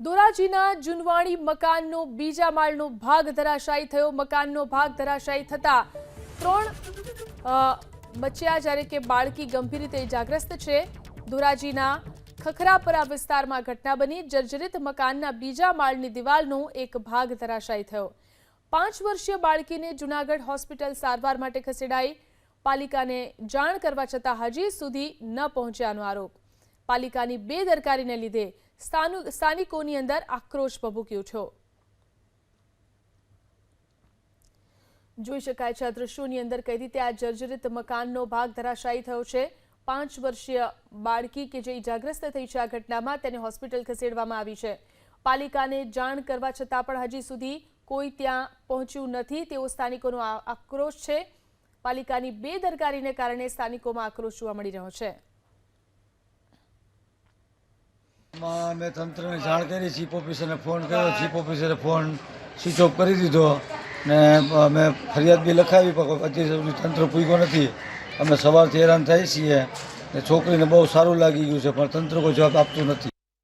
ધોરાજીના જુનવાણી મકાનનો બીજા માળનો ભાગ ધરાશાયી થયો. મકાનનો ભાગ ધરાશાયી થતા ત્રણ બચ્યા જ્યારે કે બાળકી ગંભીર રીતે ઇજાગ્રસ્ત છે. ધોરાજીના ખખરાપરા વિસ્તારમાં ઘટના બની. જર્જરિત મકાનના બીજા માળની દિવાલનો એક ભાગ ધરાશાયી થયો. પાંચ વર્ષીય બાળકીને જુનાગઢ હોસ્પિટલ સારવાર માટે ખસેડાઈ. પાલિકાને જાણ કરવા છતાં હજી સુધી ન પહોંચ્યાનો આરોપ. પાલિકાની બેદરકારીને લીધે સ્થાનિકોની અંદર આક્રોશ ભભૂક્યો છે. જોઈ શકાય છે, આ દ્રશ્યોની અંદર કઈ રીતે આ જર્જરિત મકાનનો ભાગ ધરાશાયી થયો છે. પાંચ વર્ષીય બાળકી કે જે ઇજાગ્રસ્ત થઈ છે, આ ઘટનામાં તેને હોસ્પિટલ ખસેડવામાં આવી છે. પાલિકાને જાણ કરવા છતાં પણ હજી સુધી કોઈ ત્યાં પહોંચ્યું નથી. તેવો સ્થાનિકોનો આક્રોશ છે. પાલિકાની બેદરકારીને કારણે સ્થાનિકોમાં આક્રોશ જોવા મળી રહ્યો છે. માં અમે તંત્રને જાણ કરી ચીફ ઓફિસરને ફોન કર્યો. ચીફ ઓફિસરે ફોન સ્વિચ ઓફ કરી દીધો ને અમે ફરિયાદ બી લખાવી, પણ અત્યાર સુધી તંત્ર પૂગ્યો નથી. અમે સવારથી હેરાન થાય છીએ ને છોકરીને બહુ સારું લાગી ગયું છે, પણ તંત્ર કોઈ જવાબ આપતું નથી.